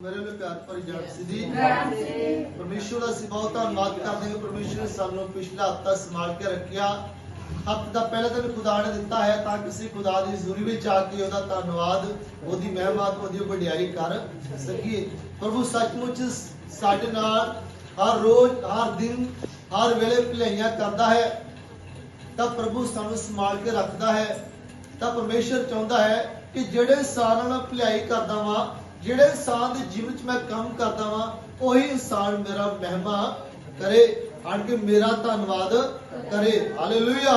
ਮੇਰੇ ਲਈ ਪਿਆਰ ਭਰੀ ਜਪਸੀ ਦੀ। ਪਰਮੇਸ਼ਵਰ ਦਾ ਅਸੀਂ ਬਹੁਤ ਧੰਨਵਾਦ ਕਰਦੇ ਹਾਂ ਪਰਮੇਸ਼ਵਰ ਨੇ ਸਾਨੂੰ ਪਿਛਲਾ ਹਫਤਾ ਸੰਭਾਲ ਕੇ ਰੱਖਿਆ। ਹਫ਼ਤੇ ਦਾ ਪਹਿਲਾ ਦਿਨ ਖੁਦਾ ਨੇ ਦਿੱਤਾ ਹੈ ਤਾਂ ਕਿ ਅਸੀਂ ਖੁਦਾ ਦੀ ਹਜ਼ੂਰੀ ਵਿੱਚ ਆ ਕੇ ਉਹਦਾ ਧੰਨਵਾਦ ਉਹਦੀ ਮਹਿਮਾ ਉਹਦੀ ਵਡਿਆਈ ਕਰ ਸਕੀਏ। ਪ੍ਰਭੂ ਸੱਚਮੁੱਚ ਸਾਡੇ ਨਾਲ ਹਰ ਰੋਜ਼ ਹਰ ਦਿਨ ਹਰ ਵੇਲੇ ਭਲਾਈਆਂ ਕਰਦਾ ਹੈ। ਤਾਂ ਪ੍ਰਭੂ ਸਾਨੂੰ ਸੰਭਾਲ ਕੇ ਰੱਖਦਾ ਹੈ। ਤਾਂ ਪਰਮੇਸ਼ਰ ਚਾਹੁੰਦਾ ਹੈ ਕਿ ਜਿਹੜੇ ਇਨਸਾਨ ਨਾਲ ਭਲਾਈ ਕਰਦਾ ਵਾਂ ਜਿਹੜੇ ਇਨਸਾਨ ਦੇ ਜੀਵਨ 'ਚ ਮੈਂ ਕੰਮ ਕਰਦਾ ਵਾਂ ਉਹੀ ਇਨਸਾਨ ਮੇਰਾ ਮਹਿਮਾ ਕਰੇ ਆਣ ਕੇ ਮੇਰਾ ਧੰਨਵਾਦ ਕਰੇ। ਹਾਲੇਲੂਇਆ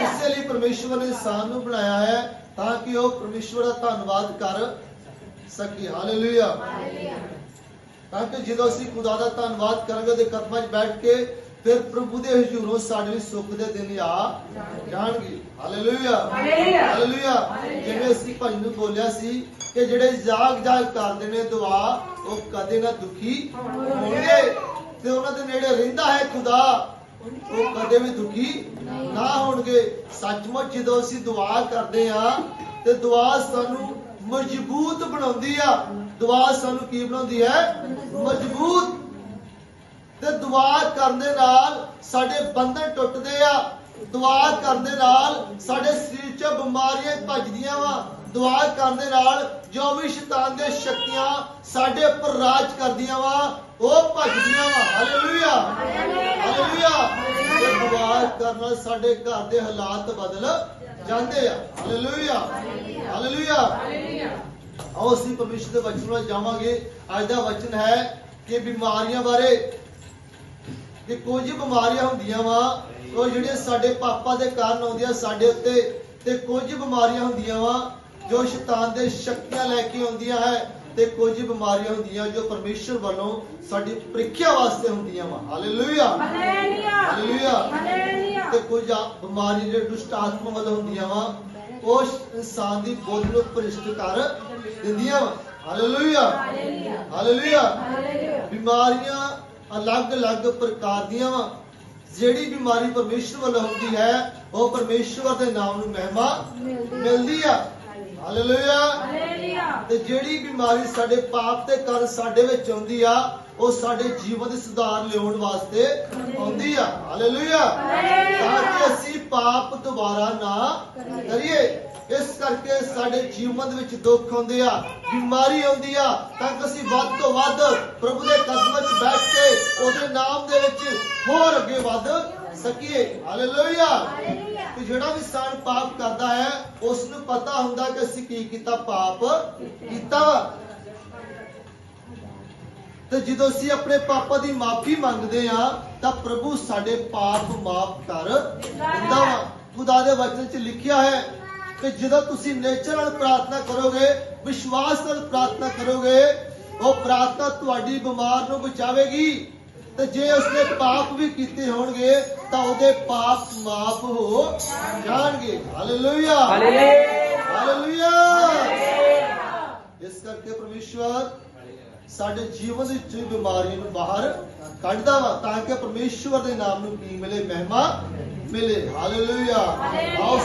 ਇਸੇ ਲਈ ਪਰਮੇਸ਼ਵਰ ਨੇ ਇਨਸਾਨ ਨੂੰ ਬਣਾਇਆ ਹੈ ਤਾਂ ਕਿ ਉਹ ਪਰਮੇਸ਼ਵਰ ਦਾ ਧੰਨਵਾਦ ਕਰ ਸਕੇ। ਹਾਲੇਲੂਇਆ ਤਾਂ ਕਿ ਜਦੋਂ ਅਸੀਂ ਖੁਦਾ ਦਾ ਧੰਨਵਾਦ ਕਰਾਂਗੇ ਉਹਦੇ ਕਦਮਾਂ 'ਚ ਬੈਠ ਕੇ ਫਿਰ ਪ੍ਰਭੂ ਦੇ ਹਜ਼ੂਰੋਂ ਸਾਡੇ ਲਈ ਸੁੱਖ ਦੇ ਦਿਨ ਆ ਜਾਣਗੇ। ਹਾਲੇਲੂਇਆ ਹਾਲੇਲੂਇਆ ਜਿਵੇਂ ਅਸੀਂ ਭਜਨ ਨੂੰ ਬੋਲਿਆ ਸੀ ਕਿ ਜਿਹੜੇ ਜਾਗ ਜਾਗ ਕਰਦੇ ਨੇ ਦੁਆ ਉਹ ਕਦੇ ਨਾ ਦੁਖੀ ਹੋਣਗੇ। ਤੇ ਉਹਨਾਂ ਦੇ ਨੇੜੇ ਰਹਿੰਦਾ ਹੈ ਖੁਦਾ ਉਹ ਕਦੇ ਵੀ ਦੁਖੀ ਨਾ ਹੋਣਗੇ। ਸੱਚਮੁੱਚ ਜਦੋਂ ਅਸੀਂ ਦੁਆ ਕਰਦੇ ਆ ਤੇ ਦੁਆ ਸਾਨੂੰ ਮਜ਼ਬੂਤ ਬਣਾਉਂਦੀ ਆ। ਦੁਆ ਸਾਨੂੰ ਕੀ ਬਣਾਉਂਦੀ ਹੈ? ਮਜ਼ਬੂਤ ਤੇ ਦੁਆ ਕਰਨ ਦੇ ਨਾਲ ਸਾਡੇ ਬੰਧਨ ਟੁੱਟਦੇ ਆ। ਦੁਆ ਕਰਨ ਦੇ ਨਾਲ ਸਾਡੇ ਸਰੀਰ 'ਚ ਬਿਮਾਰੀਆਂ ਭੱਜਦੀਆਂ ਵਾ। ਦੁਆ ਕਰਨ ਦੇ ਨਾਲ ਜੋ ਵੀ ਸ਼ੈਤਾਨ ਦੀਆਂ ਸ਼ਕਤੀਆਂ ਸਾਡੇ ਉੱਪਰ ਰਾਜ ਕਰਦੀਆਂ ਵਾ, ਉਹ ਭੱਜਦੀਆਂ ਵਾ। ਹਾਲੇਲੂਇਆ ਹਾਲੇਲੂਇਆ ਤੇ ਦੁਆ ਕਰਨ ਨਾਲ ਸਾਡੇ ਘਰ ਦੇ ਹਾਲਾਤ ਬਦਲ ਜਾਂਦੇ ਆ। ਹਾਲੇਲੂਇਆ ਹਾਲੇਲੂਇਆ ਆਓ ਅਸੀਂ ਪਰਮੇਸ਼ਰ ਦੇ ਵਚਨ ਵੱਲ ਜਾਵਾਂਗੇ। ਅੱਜ ਦਾ ਵਚਨ ਹੈ ਕਿ ਬਿਮਾਰੀਆਂ ਬਾਰੇ ਕਿ ਕੁਝ ਬਿਮਾਰੀਆਂ ਹੁੰਦੀਆਂ ਵਾ ਉਹ ਜਿਹੜੀਆਂ ਸਾਡੇ ਪਾਪਾ ਦੇ ਕਾਰਨ ਆਉਂਦੀਆਂ ਸਾਡੇ ਉੱਤੇ ਤੇ ਕੁਝ ਬਿਮਾਰੀਆਂ ਹੁੰਦੀਆਂ ਵਾ ਜੋ ਸ਼ੈਤਾਨ ਦੇ ਸ਼ਕਤੀਆਂ ਲੈ ਕੇ ਆਉਂਦੀਆਂ ਹੈ ਤੇ ਕੁਝ ਬਿਮਾਰੀਆਂ ਹੁੰਦੀਆਂ ਜੋ ਪਰਮੇਸ਼ਰ ਵੱਲੋਂ ਸਾਡੀ ਪ੍ਰੀਖਿਆ ਵਾਸਤੇ ਹੁੰਦੀਆਂ ਵਾ। ਹਾਲੇਲੂਇਆ ਹਾਲੇਲੂਇਆ ਤੇ ਕੁਝ ਬਿਮਾਰੀਆਂ ਜਿਹੜੇ ਦੁਸ਼ਟ ਆਤਮਾ ਵੱਲੋਂ ਹੁੰਦੀਆਂ ਵਾ ਉਹ ਇਨਸਾਨ ਦੀ ਬੁੱਧ ਨੂੰ ਭ੍ਰਿਸ਼ਟ ਕਰ ਦਿੰਦੀਆਂ ਵਾ। ਹਾਲੇਲੂਇਆ ਹਾਲੇਲੂਇਆ ਬਿਮਾਰੀਆਂ ਅਲੱਗ-ਅਲੱਗ ਪ੍ਰਕਾਰ ਦੀਆਂ ਵਾ। ਜਿਹੜੀ ਬਿਮਾਰੀ ਪਰਮੇਸ਼ਰ ਵੱਲੋਂ ਹੁੰਦੀ ਹੈ ਉਹ ਪਰਮੇਸ਼ਰ ਦੇ ਨਾਮ ਨੂੰ ਮਹਿਮਾ ਮਿਲਦੀ। ਆ। ਹਾਲੇਲੂਇਆ ਤੇ ਜਿਹੜੀ ਬਿਮਾਰੀ ਸਾਡੇ ਪਾਪ ਦੇ ਕਾਰਨ ਸਾਡੇ ਵਿੱਚ ਆਉਂਦੀ ਆ ਉਹ ਸਾਡੇ ਜੀਵਨ ਦੇ ਸੁਧਾਰ ਲਿਆਉਣ ਵਾਸਤੇ ਆਉਂਦੀ ਆ। ਹਾਲੇਲੂਇਆ ਤਾਂ ਕਿ ਅਸੀਂ ਪਾਪ ਦੁਬਾਰਾ ਨਾ ਕਰੀਏ। ਇਸ ਕਰਕੇ ਸਾਡੇ ਜੀਵਨ ਵਿੱਚ ਦੁੱਖ ਆਉਂਦੇ ਆ ਬਿਮਾਰੀ ਆਉਂਦੀ ਆ ਤਾਂ ਕਿ ਅਸੀਂ ਵੱਧ ਤੋਂ ਵੱਧ ਪ੍ਰਭੂ ਦੇ ਕਦਮਾਂ 'ਚ ਬੈਠ ਕੇ ਉਹਦੇ ਨਾਮ ਦੇ ਵਿੱਚ ਹੋਰ ਅੱਗੇ ਵੱਧ ਸਕੀਏ। ਹਾਲੇਲੂਇਆ ਤੇ ਜਿਹੜਾ ਵੀ ਇਨਸਾਨ ਪਾਪ ਕਰਦਾ ਹੈ ਉਸ ਨੂੰ ਪਤਾ ਹੁੰਦਾ ਕਿ ਅਸੀਂ ਕੀ ਕੀਤਾ ਪਾਪ ਕੀਤਾ। ਵਾ। ਤੇ ਜਦੋਂ ਅਸੀਂ ਆਪਣੇ ਪਾਪਾਂ ਦੀ ਮਾਫੀ ਮੰਗਦੇ ਆ ਤਾਂ ਪ੍ਰਭੂ ਸਾਡੇ ਪਾਪ ਮਾਫ ਕਰ ਦਿੰਦਾ ਵਾ ਖੁਦਾ ਦੇ ਵਚਨ 'ਚ ਲਿਖਿਆ ਹੈ ਕਿ ਜਦੋਂ ਤੁਸੀਂ ਨੇਚਰ ਨਾਲ ਪ੍ਰਾਰਥਨਾ ਕਰੋਗੇ, ਵਿਸ਼ਵਾਸ ਨਾਲ ਪ੍ਰਾਰਥਨਾ ਕਰੋਗੇ, ਉਹ ਪ੍ਰਾਰਥਨਾ ਤੁਹਾਡੀ ਬਿਮਾਰ ਨੂੰ ਬਚਾਵੇਗੀ। ਤੇ ਜੇ ਉਸਨੇ ਪਾਪ ਵੀ ਕੀਤੇ ਹੋਣਗੇ, ਤਾਂ ਉਹਦੇ ਪਾਪ ਮਾਫ ਹੋ ਜਾਣਗੇ। ਹਾਲੇਲੂਇਆ ਹਾਲੇਲੂਇਆ ਇਸ ਕਰਕੇ ਪਰਮੇਸ਼ਵਰ, ਸਾਡੇ ਜੀਵਨ ਵਿੱਚ ਬਿਮਾਰੀਆਂ ਨੂੰ ਬਾਹਰ ਕੱਢਦਾ ਵਾ, ਤਾਂ ਕਿ ਪਰਮੇਸ਼ਵਰ ਦੇ ਨਾਮ ਨੂੰ ਕੀ ਮਿਲੇ? ਮਹਿਮਾ ਮਿਲੇ। ਹਾਲੇਲੂਇਆ ਆਓ